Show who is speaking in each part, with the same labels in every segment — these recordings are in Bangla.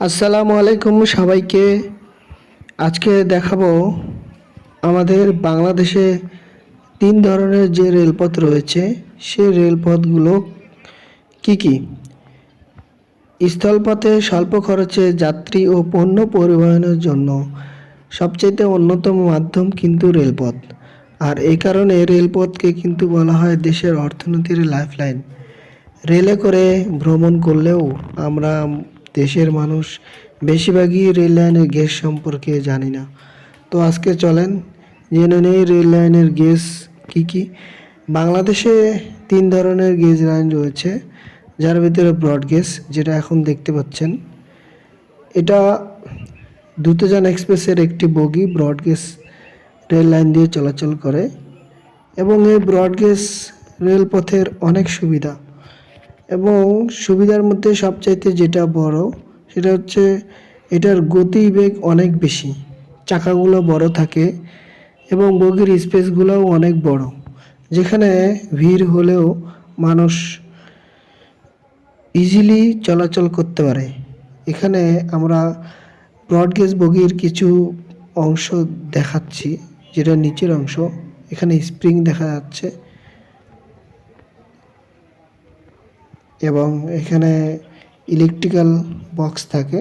Speaker 1: আসসালামু আলাইকুম সবাইকে। আজকে দেখাবো আমাদের বাংলাদেশে তিন ধরনের যে রেলপথ রয়েছে, সেই রেলপথগুলো কি কি? স্থলপথে স্বল্প খরচে যাত্রী ও পণ্য পরিবহনের জন্য সবচেয়ে অন্যতম মাধ্যম কিন্তু রেলপথ। আর এই কারণে রেলপথকে কিন্তু বলা হয় দেশের অর্থনীতির লাইফলাইন। রেলে করে ভ্রমণ করলেও আমরা দেশের মানুষ বেশিরভাগই রেল লাইনের গেজ সম্পর্কে জানি না। তো আজকে চলেন জেনে নেই রেল লাইনের গেজ কি কি। বাংলাদেশে তিন ধরনের গেজ লাইন রয়েছে, যার ভিতরে ব্রড গেজ যেটা এখন দেখতে পাচ্ছেন। এটা দ্রুতযান এক্সপ্রেসের একটি বগি, ব্রড গেজ রেল লাইন দিয়ে চলাচল করে এবং এই ব্রড গেজ রেলপথের অনেক সুবিধা। এবং সুবিধার মধ্যে সবচাইতে যেটা বড়, সেটা হচ্ছে এটার গতিবেগ অনেক বেশি। চাকাগুলো বড় থাকে এবং বগির স্পেসগুলোও অনেক বড়, যেখানে ভিড় হলেও মানুষ ইজিলি চলাচল করতে পারে। এখানে আমরা ব্রডগেজ বগির কিছু অংশ দেখাচ্ছি, যেটা নিচের অংশ। এখানে স্প্রিং দেখা যাচ্ছে। এবং এখানে ইলেকট্রিক্যাল বক্স থাকে।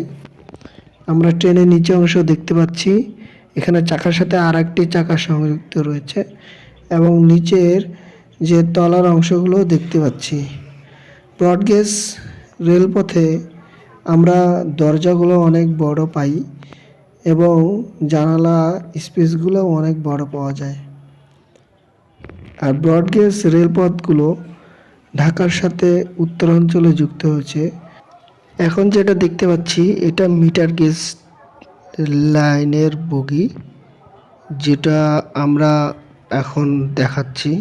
Speaker 1: আমরা ট্রেনের নিচে অংশ দেখতে পাচ্ছি। এখানে চাকার সাথে আর একটি চাকা সংযুক্ত রয়েছে এবং নিচের যে তলার অংশগুলো দেখতে পাচ্ছি। ব্রডগেজ রেলপথে আমরা দরজাগুলো অনেক বড় পাই এবং জানালা স্পেসগুলো অনেক বড় পাওয়া যায়। আর ব্রডগেজ রেলপথগুলো ঢাকার সাথে উত্তরাঞ্চলে যুক্ত হয়েছে। এখন যেটা দেখতে পাচ্ছি, এটা মিটার গেজ লাইনের বগি, যেটা আমরা এখন দেখাচ্ছি।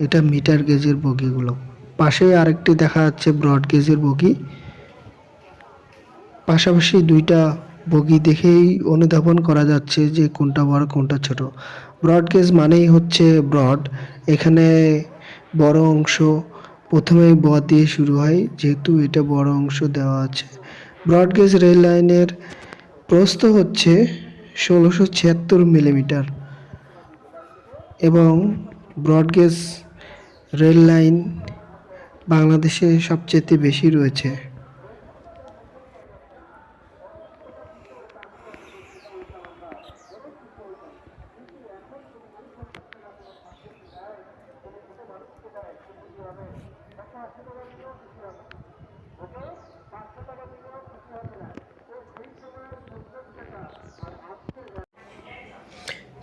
Speaker 1: এটা মিটার গেজের বগিগুলো। পাশে আরেকটি দেখা যাচ্ছে ব্রড গেজের বগি। পাশাপাশি দুইটা বগি দেখেই অনুধাবন করা যাচ্ছে যে কোনটা বড়, কোনটা ছোট। ব্রড গেজ মানেই হচ্ছে ব্রড। এখানে বড় অংশ প্রথমেই ব দিয়ে শুরু হয়, যেহেতু এটা বড় অংশ দেওয়া আছে। ব্রডগেজ রেল লাইনের প্রস্থ হচ্ছে ষোলোশো ছিয়াত্তর মিলিমিটার এবং ব্রডগেজ রেল লাইন বাংলাদেশে সবচেয়ে বেশি রয়েছে।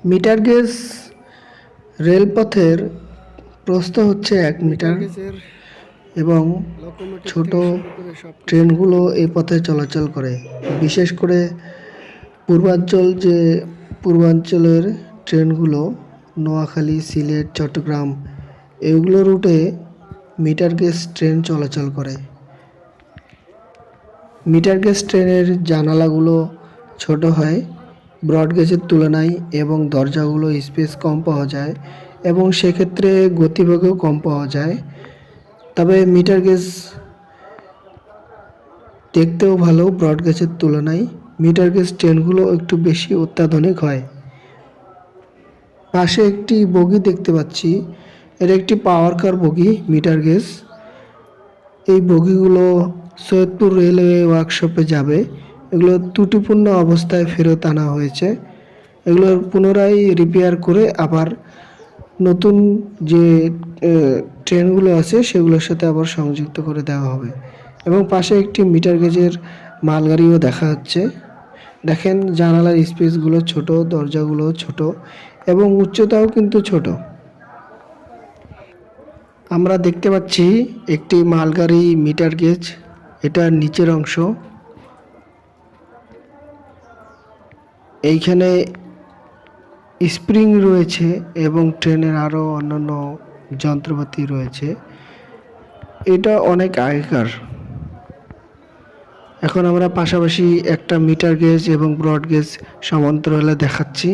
Speaker 1: মিটার গেজ রেলপথের প্রস্থ হচ্ছে এক মিটার এবং ছোট ট্রেনগুলো এই পথে চলাচল করে। বিশেষ করে পূর্বাঞ্চল যে পূর্বাঞ্চলের ট্রেনগুলো, নোয়াখালী, সিলেট, চট্টগ্রাম, এগুলো রুটে মিটার গেজ ট্রেন চলাচল করে। মিটার গেজ ট্রেনের জানালাগুলো ছোট হয়। ব্রড গেজের তুলনায় এবং দরজাগুলো স্পেস কম পাওয়া যায় এবং সেক্ষেত্রে গতিবেগও কম পাওয়া যায়। তবে মিটার গেজ দেখতেও ভালো ব্রড গেজের তুলনায়। মিটার গেজ ট্রেনগুলো একটু বেশি অত্যাধুনিক হয়। পাশে একটি বগি দেখতে পাচ্ছি। এটা একটি পাওয়ার কার বগি, মিটার গেজ। এই বগিগুলো সৈয়দপুর রেলওয়ে ওয়ার্কশপে যাবে। এগুলো ত্রুটিপূর্ণ অবস্থায় ফেরত আনা হয়েছে। এগুলো পুনরায় রিপেয়ার করে আবার নতুন যে ট্রেনগুলো আছে, সেগুলোর সাথে আবার সংযুক্ত করে দেওয়া হবে। এবং পাশে একটি মিটার গেজের মালগাড়িও দেখা যাচ্ছে। দেখেন, জানালার স্পেসগুলো ছোট দরজাগুলো ছোট এবং উচ্চতাও কিন্তু ছোট। আমরা দেখতে পাচ্ছি একটি মালগাড়ি মিটার গেজ এটার নিচের অংশ। এইখানে স্প্রিং রয়েছে এবং ট্রেনের আরও অন্যান্য যন্ত্রপাতি রয়েছে। এটা অনেক আগেকার। এখন আমরা পাশাপাশি একটা মিটার গেজ এবং ব্রড গেজ সমান্তরালে দেখাচ্ছি।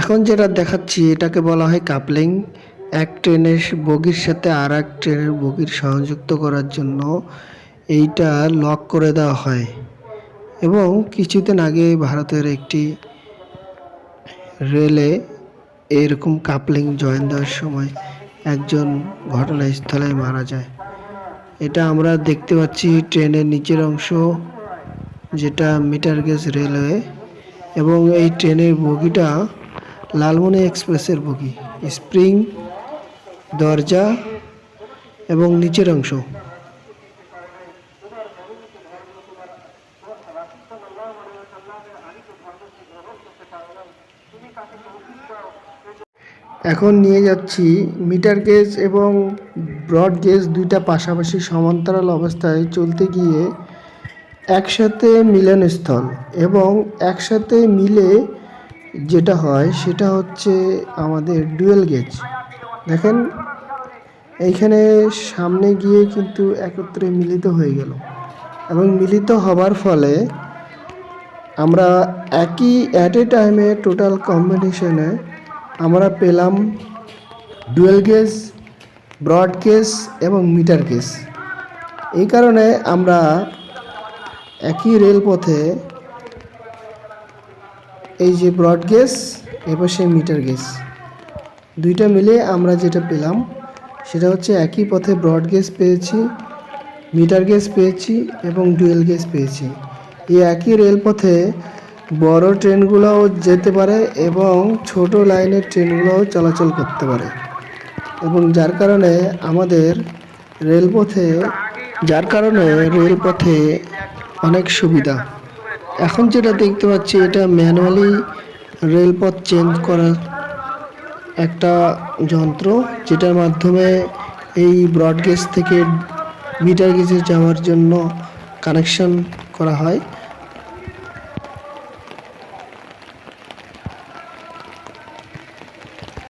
Speaker 1: এখন যেটা দেখাচ্ছি, এটাকে বলা হয় কাপলিং। এক ট্রেনের বগির সাথে আর এক ট্রেনের বগির সংযুক্ত করার জন্য এইটা লক করে দেওয়া হয়। এবং কিছুদিন আগে ভারতের একটি রেলে এরকম কাপলিং জয়েন দেওয়ার সময় একজন ঘটনাস্থলে মারা যায়। এটা আমরা দেখতে পাচ্ছি ট্রেনের নিচের অংশ, যেটা মিটার গেজ রেলওয়ে। এবং এই ট্রেনের বগিটা লালমনি এক্সপ্রেসের বগি, স্প্রিং, দরজা এবং নিচের অংশ। এখন নিয়ে যাচ্ছি মিটার গেজ এবং ব্রড গেজ দুইটা পাশাপাশি সমান্তরাল অবস্থায় চলতে গিয়ে একসাথে মিলনস্থল এবং একসাথে মিলে যেটা হয় সেটা হচ্ছে আমাদের ডুয়েল গেজ। দেখেন, এইখানে সামনে গিয়ে কিন্তু একত্রে মিলিত হয়ে গেল। এবং মিলিত হবার ফলে আমরা একই অ্যাট এ টাইমে টোটাল কম্বিনেশনে আমরা পেলাম ডুয়েল গেজ ব্রড গেজ এবং মিটার গেজ এই কারণে আমরা একই রেলপথে এই যে ব্রড গেজ সেই মিটার গেজ দুইটা মিলে আমরা যেটা পেলাম, সেটা হচ্ছে একই পথে ব্রড গেজ পেয়েছি, মিটার গেজ পেয়েছি এবং ডুয়েল গেজ পেয়েছি। এই একই রেলপথে বড় ট্রেনগুলোও যেতে পারে এবং ছোট লাইনের ট্রেনগুলোও চলাচল করতে পারে। এবং যার কারণে আমাদের রেলপথে, যার কারণে রেলপথে অনেক সুবিধা। এখন যেটা দেখতে পাচ্ছি, এটা ম্যানুয়ালি রেলপথ চেঞ্জ করার একটা যন্ত্র, যেটার মাধ্যমে এই ব্রডগেজ থেকে মিটার গেজে যাওয়ার জন্য কানেকশন করা হয়।